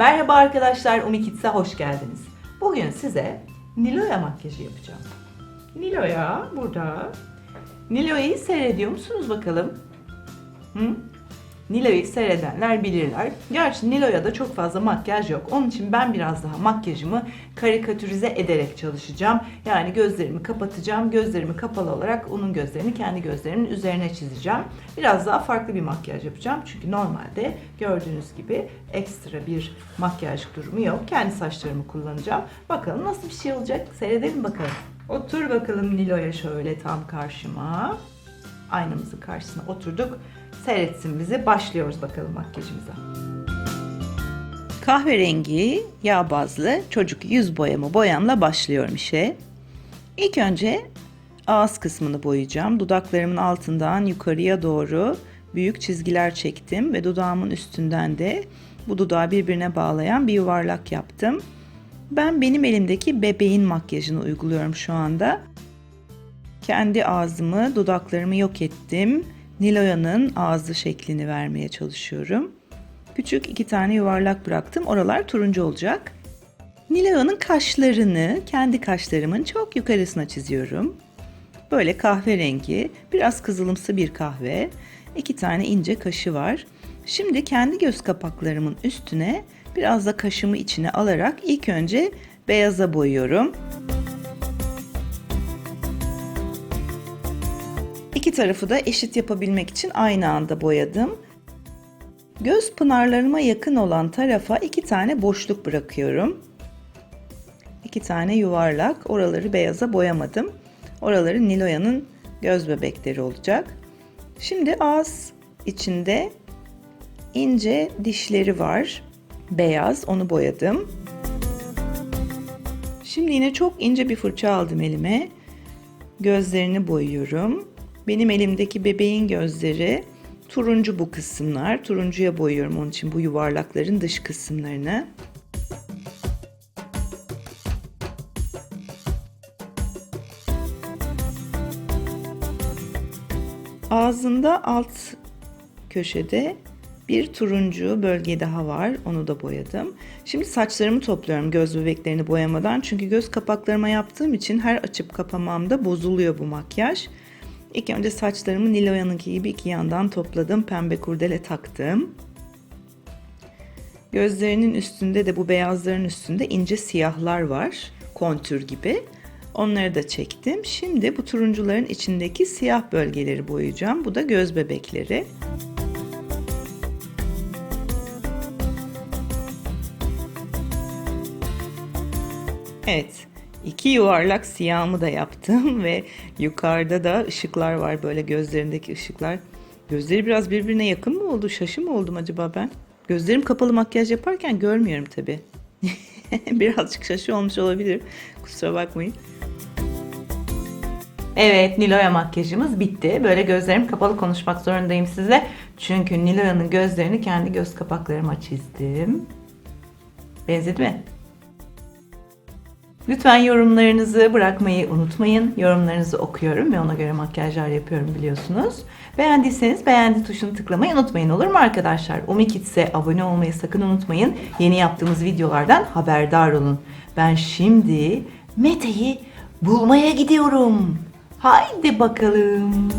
Merhaba arkadaşlar, Umi Kids'e hoş geldiniz. Bugün size Nilo'ya makyajı yapacağım. Nilo'ya burada. Nilo'yu seyrediyor musunuz bakalım? Hı? Nilo'yu seyredenler bilirler. Gerçi Nilo'ya da çok fazla makyaj yok. Onun için ben biraz daha makyajımı karikatürize ederek çalışacağım. Yani gözlerimi kapatacağım. Gözlerimi kapalı olarak onun gözlerini kendi gözlerimin üzerine çizeceğim. Biraz daha farklı bir makyaj yapacağım. Çünkü normalde gördüğünüz gibi ekstra bir makyaj durumu yok. Kendi saçlarımı kullanacağım. Bakalım nasıl bir şey olacak. Seyredelim bakalım. Otur bakalım Nilo'ya şöyle tam karşıma. Aynamızın karşısına oturduk. Seyretsin bizi. Başlıyoruz bakalım makyajımıza. Kahverengi yağ bazlı çocuk yüz boyama boyamla başlıyorum işe. İlk önce ağız kısmını boyayacağım. Dudaklarımın altından yukarıya doğru büyük çizgiler çektim ve dudağımın üstünden de bu dudağı birbirine bağlayan bir yuvarlak yaptım. Ben benim elimdeki bebeğin makyajını uyguluyorum şu anda. Kendi ağzımı, dudaklarımı yok ettim. Niloya'nın ağzı şeklini vermeye çalışıyorum. Küçük iki tane yuvarlak bıraktım. Oralar turuncu olacak. Niloya'nın kaşlarını kendi kaşlarımın çok yukarısına çiziyorum. Böyle kahverengi, biraz kızılımsı bir kahve. iki tane ince kaşı var. Şimdi kendi göz kapaklarımın üstüne biraz da kaşımı içine alarak ilk önce beyaza boyuyorum. İki tarafı da eşit yapabilmek için aynı anda boyadım. Göz pınarlarıma yakın olan tarafa iki tane boşluk bırakıyorum. İki tane yuvarlak. Oraları beyaza boyamadım. Oraları Niloya'nın göz bebekleri olacak. Şimdi ağız içinde ince dişleri var. Beyaz. Onu boyadım. Şimdi yine çok ince bir fırça aldım elime. Gözlerini boyuyorum. Benim elimdeki bebeğin gözleri turuncu bu kısımlar. Turuncuya boyuyorum onun için bu yuvarlakların dış kısımlarını. Ağzında alt köşede bir turuncu bölge daha var. Onu da boyadım. Şimdi saçlarımı topluyorum göz bebeklerini boyamadan. Çünkü göz kapaklarıma yaptığım için her açıp kapamamda bozuluyor bu makyaj. İlk önce saçlarımı Niloya'nınki gibi iki yandan topladım. Pembe kurdele taktım. Gözlerinin üstünde de bu beyazların üstünde ince siyahlar var. Kontür gibi. Onları da çektim. Şimdi bu turuncuların içindeki siyah bölgeleri boyayacağım. Bu da göz bebekleri. Evet. İki yuvarlak siyahımı da yaptım ve yukarıda da ışıklar var böyle gözlerindeki ışıklar. Gözleri biraz birbirine yakın mı oldu? Şaşı mı oldum acaba ben? Gözlerim kapalı makyaj yaparken görmüyorum tabi. Birazcık şaşı olmuş olabilir. Kusura bakmayın. Evet Niloya makyajımız bitti. Böyle gözlerim kapalı konuşmak zorundayım size. Çünkü Niloya'nın gözlerini kendi göz kapaklarıma çizdim. Benzedi mi? Lütfen yorumlarınızı bırakmayı unutmayın. Yorumlarınızı okuyorum ve ona göre makyajlar yapıyorum biliyorsunuz. Beğendiyseniz beğendi tuşunu tıklamayı unutmayın olur mu arkadaşlar? Umi Kids'e abone olmayı sakın unutmayın. Yeni yaptığımız videolardan haberdar olun. Ben şimdi Mete'yi bulmaya gidiyorum. Haydi bakalım.